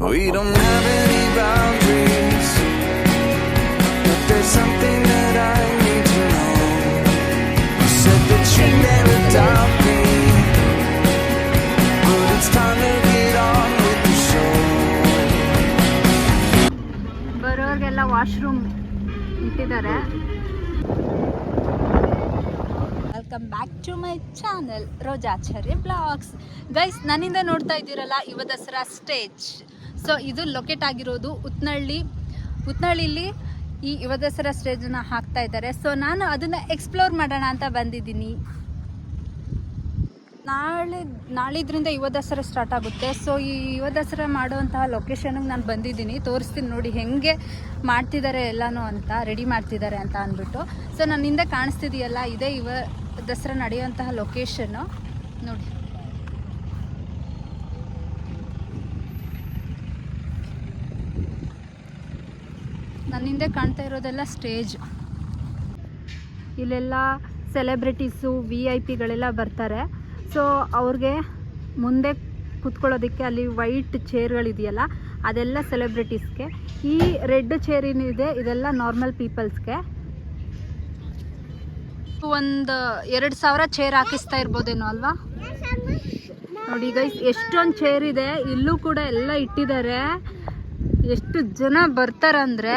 We don't have any boundaries, but there's something that I need to know. You said that you never doubt me, but it's time to get on with the show. ಬರೋರಿಗೆಲ್ಲ washroom ಇಟ್ಟಿದ್ದಾರೆ welcome back to my channel Rojacharya vlogs guys ನನ್ನಿಂದ ನೋಡ್ತಾ ಇದ್ದೀರಲ್ಲ, Yuva Dasara stage so ಇದು locate ಆಗಿರೋದು ಉತ್ನಳ್ಳಿ. ಉತ್ನಳ್ಳಿಲಿ ಈ ಯುವ ದಸರಾ ಸ್ಟೇಜನ್ನು ಹಾಕ್ತಾ ಇದ್ದಾರೆ. ಸೊ ನಾನು ಅದನ್ನು ಎಕ್ಸ್ಪ್ಲೋರ್ ಮಾಡೋಣ ಅಂತ ಬಂದಿದ್ದೀನಿ. ನಾಳೆ, ನಾಳಿದ್ರಿಂದ ಯುವ ದಸರಾ ಸ್ಟಾರ್ಟ್ ಆಗುತ್ತೆ. ಸೊ ಈ ಯುವ ದಸರಾ ಮಾಡುವಂತಹ ಲೊಕೇಶನ್ಗೆ ನಾನು ಬಂದಿದ್ದೀನಿ. ತೋರಿಸ್ತೀನಿ ನೋಡಿ ಹೆಂಗೆ ಮಾಡ್ತಿದ್ದಾರೆ ಎಲ್ಲನೂ ಅಂತ ರೆಡಿ ಮಾಡ್ತಿದ್ದಾರೆ ಅಂತ ಅಂದ್ಬಿಟ್ಟು. ಸೊ ನನ್ನ ಹಿಂದೆ ಕಾಣಿಸ್ತಿದೆಯಲ್ಲ, ಇದೇ ಯುವ ದಸರಾ ನಡೆಯುವಂತಹ ಲೊಕೇಶನ್ನು ನೋಡಿ. ನನ್ನ ಹಿಂದೆ ಕಾಣ್ತಾ ಇರೋದೆಲ್ಲ ಸ್ಟೇಜ್ ಇಲ್ಲೆಲ್ಲ ಸೆಲೆಬ್ರಿಟೀಸು ವಿ ಐ ಪಿಗಳೆಲ್ಲ ಬರ್ತಾರೆ. ಸೊ ಅವ್ರಿಗೆ ಮುಂದೆ ಕುತ್ಕೊಳ್ಳೋದಕ್ಕೆ ಅಲ್ಲಿ ವೈಟ್ ಚೇರ್ಗಳಿದೆಯಲ್ಲ ಅದೆಲ್ಲ ಸೆಲೆಬ್ರಿಟೀಸ್ಗೆ ಈ ರೆಡ್ ಚೇರ್ ಏನಿದೆ ಇದೆಲ್ಲ ನಾರ್ಮಲ್ ಪೀಪಲ್ಸ್ಗೆ ಒಂದು ಎರಡು ಸಾವಿರ ಚೇರ್ ಹಾಕಿಸ್ತಾ ಇರ್ಬೋದೇನೋ ಅಲ್ವಾ? ನೋಡಿ ಈಗ ಎಷ್ಟೊಂದು ಚೇರ್ ಇದೆ, ಇಲ್ಲೂ ಕೂಡ ಎಲ್ಲ ಇಟ್ಟಿದ್ದಾರೆ. ಎಷ್ಟು ಜನ ಬರ್ತಾರಂದ್ರೆ,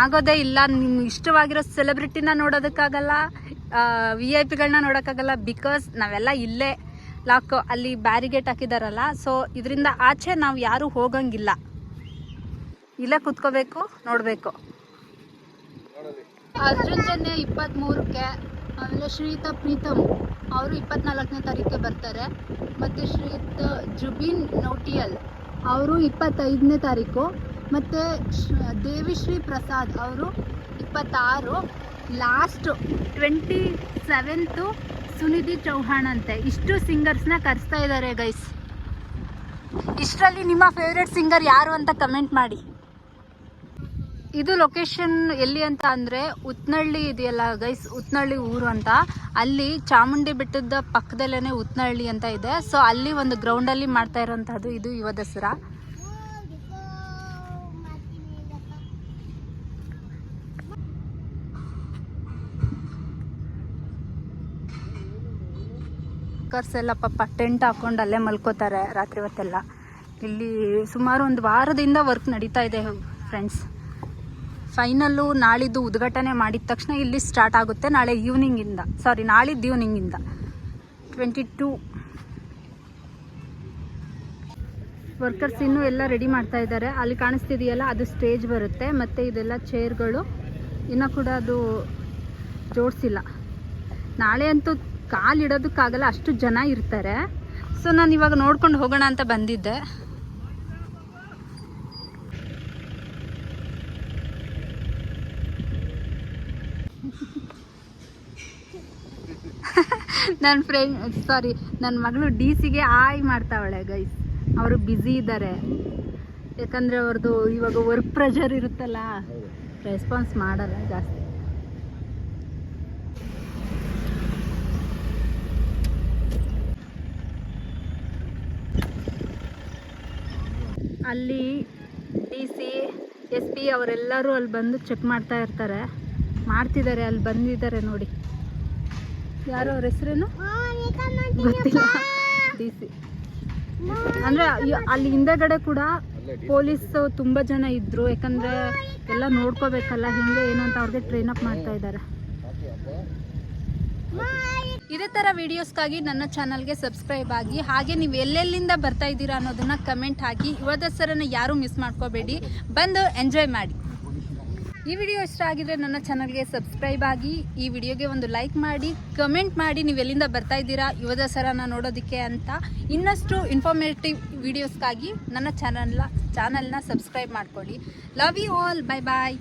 ಆಗೋದೇ ಇಲ್ಲ. ನಿಮ್ಗೆ ಇಷ್ಟವಾಗಿರೋ ಸೆಲೆಬ್ರಿಟಿನ ನೋಡೋದಕ್ಕಾಗಲ್ಲ. ವಿ ಐ ಪಿಗಳನ್ನ ನೋಡೋಕ್ಕಾಗಲ್ಲ ಬಿಕಾಸ್ ನಾವೆಲ್ಲ ಇಲ್ಲೇ ಲಾಕ್ ಅಲ್ಲಿ ಬ್ಯಾರಿಗೇಟ್ ಹಾಕಿದಾರಲ್ಲ ಸೊ ಇದರಿಂದ ಆಚೆ ನಾವು ಯಾರೂ ಹೋಗಂಗಿಲ್ಲ. ಇಲ್ಲೇ ಕುತ್ಕೋಬೇಕು, ನೋಡಬೇಕು. ಅರ್ಜುನ್ ಜನ್ಯ ಇಪ್ಪತ್ತ್ಮೂರಕ್ಕೆ ಆಮೇಲೆ ಶ್ರೀಯುತ ಪ್ರೀತಮ್ ಅವರು ಇಪ್ಪತ್ನಾಲ್ಕನೇ ತಾರೀಕಿಗೆ ಬರ್ತಾರೆ. ಮತ್ತು ಶ್ರೀಯುತ ಜುಬಿನ್ ನೌಟಿಯಲ್ ಅವರು ಇಪ್ಪತ್ತೈದನೇ ತಾರೀಕು. ಮತ್ತು ದೇವಿಶ್ರೀ ಪ್ರಸಾದ್ ಅವರು ಇಪ್ಪತ್ತಾರು. Last twenty seventh Sunidhi Chauhan ಅಂತೆ. ಇಷ್ಟು ಸಿಂಗರ್ಸ್ನ ಕರೆಸ್ತಾ ಇದ್ದಾರೆ ಗೈಸ್ ಇಷ್ಟರಲ್ಲಿ ನಿಮ್ಮ ಫೇವ್ರೆಟ್ ಸಿಂಗರ್ ಯಾರು ಅಂತ ಕಮೆಂಟ್ ಮಾಡಿ. ಇದು ಲೊಕೇಶನ್ ಎಲ್ಲಿ ಅಂತ ಅಂದರೆ ಉತ್ನಳ್ಳಿ ಇದೆಯಲ್ಲ ಗೈಸ್ ಉತ್ನಳ್ಳಿ ಊರು ಅಂತ. ಅಲ್ಲಿ ಚಾಮುಂಡಿ ಬೆಟ್ಟದ ಪಕ್ಕದಲ್ಲೇ ಉತ್ನಳ್ಳಿ ಅಂತ ಇದೆ. ಸೊ ಅಲ್ಲಿ ಒಂದು ಗ್ರೌಂಡಲ್ಲಿ ಮಾಡ್ತಾ ಇರೋಂಥದ್ದು ಇದು ಯುವ ದಸರಾ. ವರ್ಕರ್ಸ್ ಎಲ್ಲ ಪಾಪ ಟೆಂಟ್ ಹಾಕೊಂಡು ಅಲ್ಲೇ ಮಲ್ಕೋತಾರೆ ರಾತ್ರಿ ಹೊತ್ತೆಲ್ಲ. ಇಲ್ಲಿ ಸುಮಾರು ಒಂದು ವಾರದಿಂದ ವರ್ಕ್ ನಡೀತಾ ಇದೆ ಫ್ರೆಂಡ್ಸ್ ಫೈನಲ್ಲು ನಾಳಿದ್ದು ಉದ್ಘಾಟನೆ ಮಾಡಿದ ತಕ್ಷಣ ಇಲ್ಲಿ ಸ್ಟಾರ್ಟ್ ಆಗುತ್ತೆ ನಾಳೆ ಈವ್ನಿಂಗಿಂದ ಸಾರಿ ನಾಳಿದ್ದು ಈವ್ನಿಂಗಿಂದ ಟ್ವೆಂಟಿ ಟೂ ವರ್ಕರ್ಸ್ ಇನ್ನೂ ಎಲ್ಲ ರೆಡಿ ಮಾಡ್ತಾ ಇದ್ದಾರೆ. ಅಲ್ಲಿ ಕಾಣಿಸ್ತಿದೆಯಲ್ಲ, ಅದು ಸ್ಟೇಜ್ ಬರುತ್ತೆ. ಮತ್ತು ಇದೆಲ್ಲ ಚೇರ್ಗಳು ಇನ್ನೂ ಕೂಡ ಅದು ಜೋಡಿಸಿಲ್ಲ. ನಾಳೆ ಅಂತೂ ಕಾಲಿಡೋದಕ್ಕಾಗಲ್ಲ, ಅಷ್ಟು ಜನ ಇರ್ತಾರೆ. ಸೊ ನಾನು ಇವಾಗ ನೋಡ್ಕೊಂಡು ಹೋಗೋಣ ಅಂತ ಬಂದಿದ್ದೆ. ನನ್ನ ಫ್ರೆಂಡ್ ಸಾರಿ ನನ್ನ ಮಗಳು ಡಿ ಸಿಗೆ ಆಯ್ ಮಾಡ್ತಾವಳೆ ಗೈಸ್ ಅವರು ಬ್ಯುಸಿ ಇದ್ದಾರೆ ಯಾಕಂದರೆ ಅವ್ರದ್ದು ಇವಾಗ ವರ್ಕ್ ಪ್ರೆಷರ್ ಇರುತ್ತಲ್ಲ ರೆಸ್ಪಾನ್ಸ್ ಮಾಡಲ್ಲ ಜಾಸ್ತಿ. ಅಲ್ಲಿ ಡಿ ಸಿ, ಎಸ್ ಪಿ ಅವರೆಲ್ಲರೂ ಅಲ್ಲಿ ಬಂದು ಚೆಕ್ ಮಾಡ್ತಾ ಇರ್ತಾರೆ. ಮಾಡ್ತಿದ್ದಾರೆ, ಅಲ್ಲಿ ಬಂದಿದ್ದಾರೆ ನೋಡಿ. ಯಾರು ಅವ್ರ ಹೆಸರೇನು? ಗೊತ್ತಿಲ್ಲ. D C. ಅಂದರೆ ಅಲ್ಲಿ ಹಿಂದೆಗಡೆ ಕೂಡ ಪೊಲೀಸ್ ತುಂಬ ಜನ ಇದ್ದರು ಯಾಕಂದರೆ ಎಲ್ಲ ನೋಡ್ಕೋಬೇಕಲ್ಲ ಹಿಂಗೆ ಏನು ಅಂತ ಅವ್ರಿಗೆ ಟ್ರೈನ್ ಅಪ್ ಮಾಡ್ತಾ ಇದ್ದಾರೆ. ಇದೇ ಥರ ವಿಡಿಯೋಸ್ಗಾಗಿ ನನ್ನ ಚಾನಲ್ಗೆ ಸಬ್ಸ್ಕ್ರೈಬ್ ಆಗಿ, ಹಾಗೆ ನೀವು ಎಲ್ಲೆಲ್ಲಿಂದ ಬರ್ತಾ ಇದ್ದೀರಾ ಅನ್ನೋದನ್ನ ಕಮೆಂಟ್ ಹಾಕಿ. ಯುವ ದಸರನ್ನ ಯಾರೂ ಮಿಸ್ ಮಾಡ್ಕೋಬೇಡಿ. ಬಂದು ಎಂಜಾಯ್ ಮಾಡಿ. ಈ ವಿಡಿಯೋ ಇಷ್ಟ ಆಗಿದ್ರೆ ನನ್ನ ಚಾನಲ್ಗೆ ಸಬ್ಸ್ಕ್ರೈಬ್ ಆಗಿ, ಈ ವಿಡಿಯೋಗೆ ಒಂದು ಲೈಕ್ ಮಾಡಿ ಕಮೆಂಟ್ ಮಾಡಿ ನೀವು ಎಲ್ಲಿಂದ ಬರ್ತಾ ಇದ್ದೀರಾ, ಯುವ ದಸರಾನ ನೋಡೋದಕ್ಕೆ ಅಂತ. ಇನ್ನಷ್ಟು ಇನ್ಫಾರ್ಮೇಟಿವ್ ವಿಡಿಯೋಸ್ಗಾಗಿ ನನ್ನ ಚಾನಲ್ನ ಚಾನಲ್ನ ಸಬ್ಸ್ಕ್ರೈಬ್ ಮಾಡ್ಕೊಳ್ಳಿ. Love you all bye bye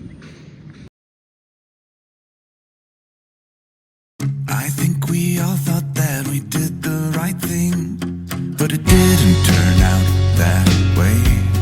we did the right thing, but it didn't turn out that way.